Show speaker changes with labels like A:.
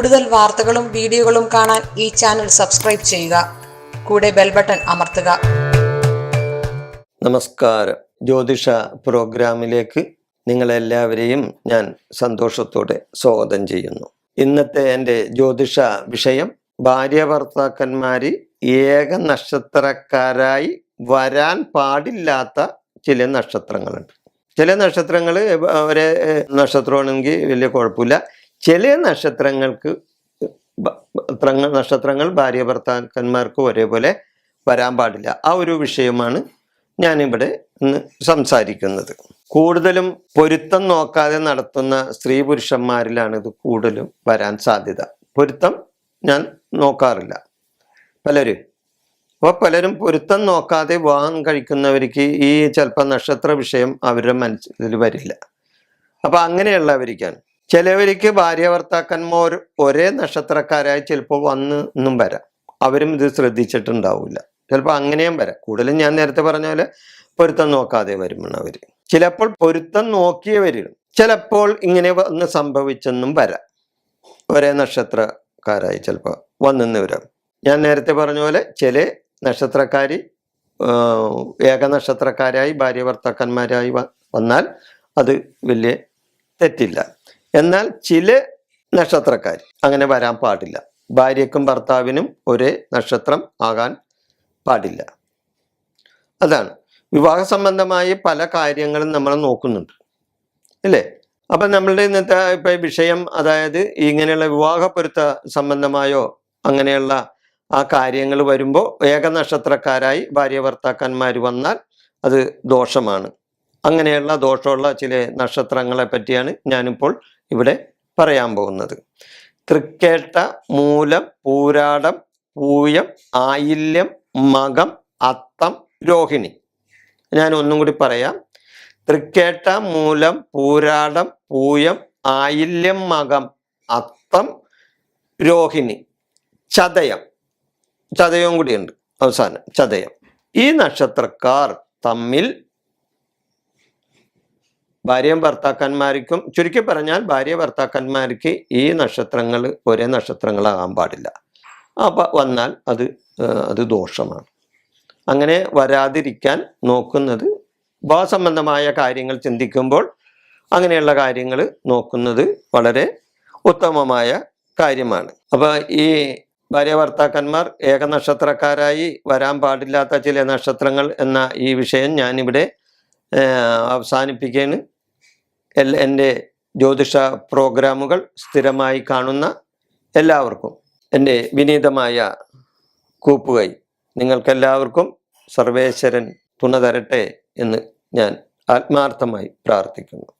A: കൂടുതൽ വാർത്തകളും വീഡിയോകളും കാണാൻ ഈ ചാനൽ സബ്സ്ക്രൈബ് ചെയ്യുക. കൂടെ ബെൽ ബട്ടൺ അമർത്തുക.
B: നമസ്കാരം. ജ്യോതിഷ പ്രോഗ്രാമിലേക്ക് നിങ്ങളെല്ലാവരെയും ഞാൻ സന്തോഷത്തോടെ സ്വാഗതം ചെയ്യുന്നു. ഇന്നത്തെ എന്റെ ജ്യോതിഷ വിഷയം ഭാര്യ ഭർത്താക്കന്മാര് ഏക നക്ഷത്രക്കാരായി വരാൻ പാടില്ലാത്ത ചില നക്ഷത്രങ്ങളുണ്ട്. ചില നക്ഷത്രങ്ങൾ ഒരേ നക്ഷത്രമാണെങ്കിൽ വലിയ കുഴപ്പമില്ല. ചില നക്ഷത്രങ്ങൾക്ക് നക്ഷത്രങ്ങൾ ഭാര്യ ഭർത്താക്കന്മാർക്ക് ഒരേപോലെ വരാൻ പാടില്ല. ആ ഒരു വിഷയമാണ് ഞാനിവിടെ ഇന്ന് സംസാരിക്കുന്നത്. കൂടുതലും പൊരുത്തം നോക്കാതെ നടത്തുന്ന സ്ത്രീ പുരുഷന്മാരിലാണ് ഇത് കൂടുതലും വരാൻ സാധ്യത. പൊരുത്തം ഞാൻ നോക്കാറില്ല. പലരും. അപ്പോൾ പലരും പൊരുത്തം നോക്കാതെ വിവാഹം കഴിക്കുന്നവർക്ക് ഈ ചിലപ്പോൾ നക്ഷത്ര വിഷയം അവരുടെ മനസ്സിൽ വരില്ല. അപ്പോൾ അങ്ങനെയുള്ളവർക്കാണ് ചിലവർക്ക് ഭാര്യ ഭർത്താക്കന്മാർ ഒരേ നക്ഷത്രക്കാരായി ചിലപ്പോൾ വന്ന് എന്നും വരാം. അവരും ഇത് ശ്രദ്ധിച്ചിട്ടുണ്ടാവില്ല ചിലപ്പോൾ അങ്ങനെയും വരാം. കൂടുതലും ഞാൻ നേരത്തെ പറഞ്ഞ പോലെ പൊരുത്തം നോക്കാതെ വരുമെന്നവർ ചിലപ്പോൾ പൊരുത്തം നോക്കിയവരും ചിലപ്പോൾ ഇങ്ങനെ വന്ന് സംഭവിച്ചെന്നും വരാം. ഒരേ നക്ഷത്രക്കാരായി ചിലപ്പോൾ വന്നെന്ന് വരാം. ഞാൻ നേരത്തെ പറഞ്ഞ പോലെ ചില നക്ഷത്രക്കാരി ഏക നക്ഷത്രക്കാരായി ഭാര്യ ഭർത്താക്കന്മാരായി വന്നാൽ അത് വലിയ തെറ്റില്ല. എന്നാൽ ചില നക്ഷത്രക്കാർ അങ്ങനെ വരാൻ പാടില്ല. ഭാര്യക്കും ഭർത്താവിനും ഒരേ നക്ഷത്രം ആകാൻ പാടില്ല. അതാണ്. വിവാഹ സംബന്ധമായി പല കാര്യങ്ങളും നമ്മൾ നോക്കുന്നുണ്ട്. അല്ലേ? അപ്പം നമ്മളുടെ ഇന്നത്തെ ഇപ്പം വിഷയം അതായത് ഇങ്ങനെയുള്ള വിവാഹ പൊരുത്ത സംബന്ധമായോ അങ്ങനെയുള്ള ആ കാര്യങ്ങൾ വരുമ്പോൾ ഏക നക്ഷത്രക്കാരായി ഭാര്യ ഭർത്താക്കന്മാർ വന്നാൽ അത് ദോഷമാണ്. അങ്ങനെയുള്ള ദോഷമുള്ള ചില നക്ഷത്രങ്ങളെ പറ്റിയാണ് ഞാനിപ്പോൾ ഇവിടെ പറയാൻ പോകുന്നത്. തൃക്കേട്ട മൂലം പൂരാടം പൂയം ആയില്യം മകം അത്തം രോഹിണി. ഞാൻ ഒന്നും കൂടി പറയാം. തൃക്കേട്ട മൂലം പൂരാടം പൂയം ആയില്യം മകം അത്തം രോഹിണി. ചതയം. ചതയവും കൂടിയുണ്ട്. അവസാനം ചതയം. ഈ നക്ഷത്രക്കാർ തമ്മിൽ ഭാര്യയും ഭർത്താക്കന്മാർക്കും ചുരുക്കി പറഞ്ഞാൽ ഭാര്യ ഭർത്താക്കന്മാർക്ക് ഈ നക്ഷത്രങ്ങൾ ഒരേ നക്ഷത്രങ്ങളാകാൻ പാടില്ല. അപ്പം വന്നാൽ അത് അത് ദോഷമാണ്. അങ്ങനെ വരാതിരിക്കാൻ നോക്കുന്നത് ഭാവസംബന്ധമായ കാര്യങ്ങൾ ചിന്തിക്കുമ്പോൾ അങ്ങനെയുള്ള കാര്യങ്ങൾ നോക്കുന്നത് വളരെ ഉത്തമമായ കാര്യമാണ്. അപ്പോൾ ഈ ഭാര്യ ഭർത്താക്കന്മാർ ഏക നക്ഷത്രക്കാരായി വരാൻ പാടില്ലാത്ത ചില നക്ഷത്രങ്ങൾ എന്ന ഈ വിഷയം ഞാനിവിടെ അവസാനിപ്പിക്കുകയാണ്. എന്റെ ജ്യോതിഷ പ്രോഗ്രാമുകൾ സ്ഥിരമായി കാണുന്ന എല്ലാവർക്കും എന്റെ വിനീതമായ കൂപ്പുകൈ. നിങ്ങൾക്കെല്ലാവർക്കും സർവേശ്വരൻ തുണ തരട്ടെ എന്ന് ഞാൻ ആത്മാർത്ഥമായി പ്രാർത്ഥിക്കുന്നു.